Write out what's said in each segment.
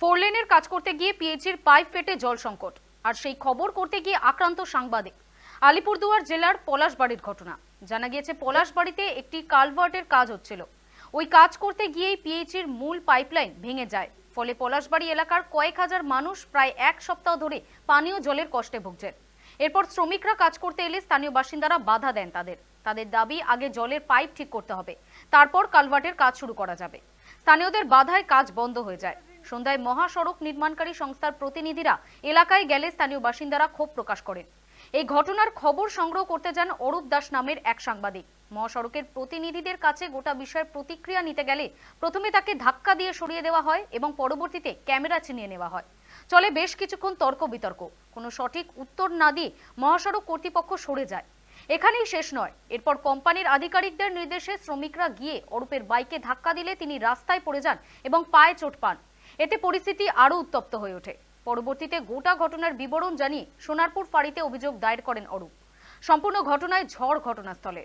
Four লেনের কাজ করতে গিয়ে পিএইচির পাইপ ফেটে জল সংকট। আর সেই খবর করতে গিয়ে আক্রান্ত সাংবাদিক। আলিপুরদুয়ার জেলার পলাশবাড়ির ঘটনা। জানা গিয়েছে, পলাশবাড়িতে একটি কালভার্টের কাজ হচ্ছিল। ওই কাজ করতে গিয়েই পিএইচির মূল পাইপলাইন ভেঙে যায়। ফলে পলাশবাড়ি এলাকার কয়েক হাজার মানুষ প্রায় এক সপ্তাহ ধরে পানীয় জলের কষ্টে ভুগছেন। এরপর শ্রমিকরা কাজ করতে এলে স্থানীয় বাসিন্দারা বাধা দেন তাদের। তাদের দাবি, আগে জলের পাইপ ঠিক করতে হবে। তারপর কালভার্টের কাজ শুরু করা যাবে। স্থানীয়দের বাধায় কাজ বন্ধ হয়ে যায়। সন্ধ্যায় মহাসড়ক নির্মাণকারী সংস্থার প্রতিনিধিরা এলাকায় গেলে স্থানীয় বাসিন্দারা ক্ষোভ প্রকাশ করেন। এই ঘটনার খবর সংগ্রহ করতে যান অরূপ দাস নামের এক সাংবাদিক। মহাসড়কের প্রতিনিধিদের কাছে গোটা বিষয়ের প্রতিক্রিয়া নিতে গেলে প্রথমে তাকে ধাক্কা দিয়ে সরিয়ে দেওয়া হয় এবং পরবর্তীতে ক্যামেরা ছিনিয়ে নেওয়া হয়। চলে বেশ কিছুক্ষণ তর্ক বিতর্ক কোনো সঠিক উত্তর না দিয়ে মহাসড়ক কর্তৃপক্ষ সরে যায়। এখানেই শেষ নয়। এরপর কোম্পানির আধিকারিকদের নির্দেশে শ্রমিকরা গিয়ে অরূপের বাইকে ধাক্কা দিলে তিনি রাস্তায় পড়ে যান এবং পায়ে চোট পান। এতে পরিস্থিতি আরও উত্তপ্ত হয়ে ওঠে। পরবর্তীতে গোটা ঘটনার বিবরণ জানিয়ে সোনারপুর ফাঁড়িতে অভিযোগ দায়ের করেন অরূপ। সম্পূর্ণ ঘটনায় ঝড় ঘটনাস্থলে।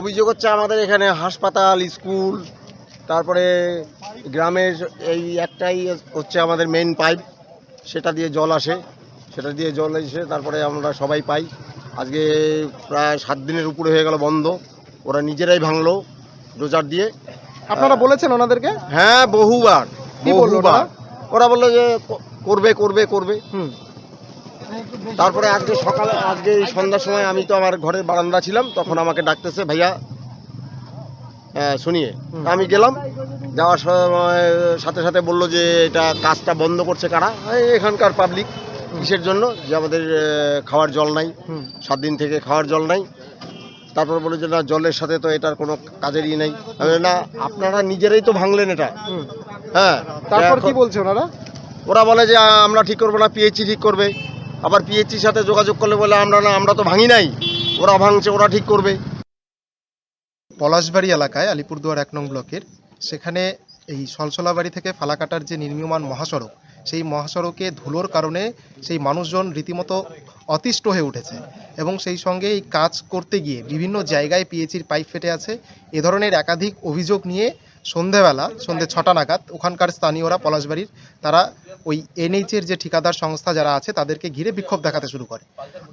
অভিযোগ হচ্ছে আমাদের এখানে হাসপাতাল, স্কুল, তারপরে গ্রামের এই একটাই হচ্ছে আমাদের মেন পাইপ সেটা দিয়ে জল আসে, সেটা দিয়ে জল এসে তারপরে আমরা সবাই পাই। আজকে প্রায় সাত দিনের উপরে হয়ে গেল বন্ধ। ওরা নিজেরাই ভাঙলো ডোজার দিয়ে। আপনারা বলেছেন ওনাদেরকে? হ্যাঁ বহুবার বহুবার। ওরা বলল যে করবে করবে করবে। হুম। তারপরে আজকে সকালে আজকে সন্ধ্যার সময় আমি তো আমার ঘরের বারান্দা ছিলাম তখন আমাকে ডাকতেছে ভাইয়া আহ, শুনিয়ে। আমি গেলাম যাওয়ার সময় সাথে সাথে বলল যে এটা কাজটা বন্ধ করছে কারা? এই এখানকার পাবলিক কিসের জন্য? যে আমাদের খাওয়ার জল নাই। সাত দিন থেকে খাওয়ার জল নাই। তারপর বলে যে না জলের সাথে তো এটার কোনো কাজেরই নেই। না আপনারা নিজেরাই তো ভাঙলেন এটা। হ্যাঁ। তারপর কি বলছে ওনারা? ওরা বলে যে আমরা ঠিক করব না পিএইচি ঠিক করবে। আবার পিএইচির সাথে যোগাযোগ করলে বলে আমরা না আমরা তো ভাঙি নাই। ওরা ভাঙছে ওরা ঠিক করবে। পলাশবাড়ি এলাকায় আলিপুরদুয়ার এক নং ব্লকের সেখানে এই সলসলাবাড়ি থেকে ফালাকাটার যে নির্মীয়মান মহাসড়ক সেই মহাসড়কে ধুলোর কারণে সেই মানুষজন রীতিমতো অতিষ্ঠ হয়ে উঠেছে এবং সেই সঙ্গে এই কাজ করতে গিয়ে বিভিন্ন জায়গায় পিএইচির পাইপ ফেটে আছে। এ ধরনের একাধিক অভিযোগ নিয়ে সন্ধেবেলা, সন্ধে ছটা নাগাদ ওখানকার স্থানীয়রা, পলাশবাড়ির, তারা ওই এনএইচের যে ঠিকাদার সংস্থা যারা আছে, তাদেরকে ঘিরে বিক্ষোভ দেখাতে শুরু করে।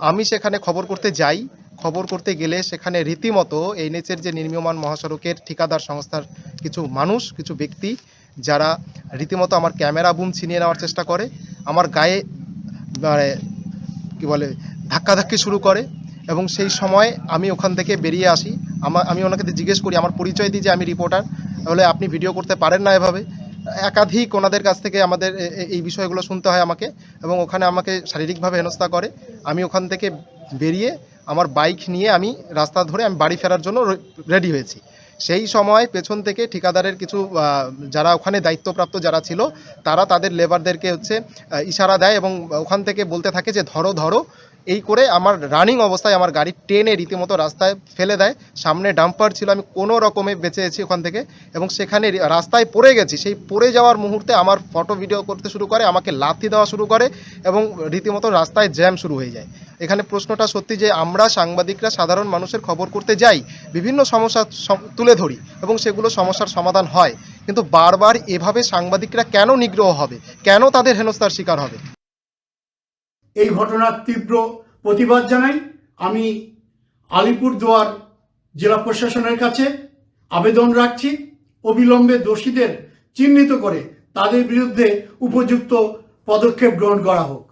আমি সেখানে খবর করতে যাই। খবর করতে গেলে সেখানে রীতিমতো এনএইচের যে নির্মীয়মান মহাসড়কের ঠিকাদার সংস্থার কিছু মানুষ, কিছু ব্যক্তি যারা রীতিমতো আমার ক্যামেরা বুম ছিনিয়ে নেওয়ার চেষ্টা করে, আমার গায়ে মানে কি বলে, ধাক্কাধাক্কি শুরু করে এবং সেই সময় আমি ওখান থেকে বেরিয়ে আসি। আমার আমি ওনাকে জিজ্ঞেস করি, আমার পরিচয় দিই যে আমি রিপোর্টার। তাহলে আপনি ভিডিও করতে পারেন না এভাবে। একাধিক ওনাদের কাছ থেকে আমাদের এই বিষয়গুলো শুনতে হয় আমাকে এবং ওখানে আমাকে শারীরিকভাবে হেনস্থা করে। আমি ওখান থেকে বেরিয়ে আমার বাইক নিয়ে আমি রাস্তা ধরে আমি বাড়ি ফেরার জন্য রেডি হয়েছি। সেই সময় পেছন থেকে ঠিকাদারের কিছু যারা ওখানে দায়িত্বপ্রাপ্ত যারা ছিল, তারা তাদের লেবারদেরকে হচ্ছে ইশারা দেয় এবং ওখান থেকে বলতে থাকে যে ধরো ধরো এই করে আমার রানিং অবস্থায় আমার গাড়ি টেনে রীতিমতো রাস্তায় ফেলে দেয়। সামনে ডাম্পার ছিল, আমি কোনো রকমে বেঁচে আছি ওখান থেকে এবং সেখানে রাস্তায় পড়ে গেছি। সেই পড়ে যাওয়ার মুহূর্তে আমার ফটো ভিডিও করতে শুরু করে, আমাকে লাথি দেওয়া শুরু করে এবং রীতিমতো রাস্তায় জ্যাম শুরু হয়ে যায়। এখানে প্রশ্নটা সত্যি যে আমরা সাংবাদিকরা, সাধারণ মানুষের খবর করতে যাই, বিভিন্ন সমস্যা তুলে ধরি এবং সেগুলো সমস্যার সমাধান হয়। কিন্তু বারবার এভাবে সাংবাদিকরা কেন নিগ্রহ হবে? কেন তাদের হেনস্থার শিকার হবে? এই ঘটনার তীব্র প্রতিবাদ জানাই। আমি আলিপুরদুয়ার জেলা প্রশাসনের কাছে আবেদন রাখছি, অবিলম্বে দোষীদের চিহ্নিত করে তাদের বিরুদ্ধে উপযুক্ত পদক্ষেপ গ্রহণ করা হোক।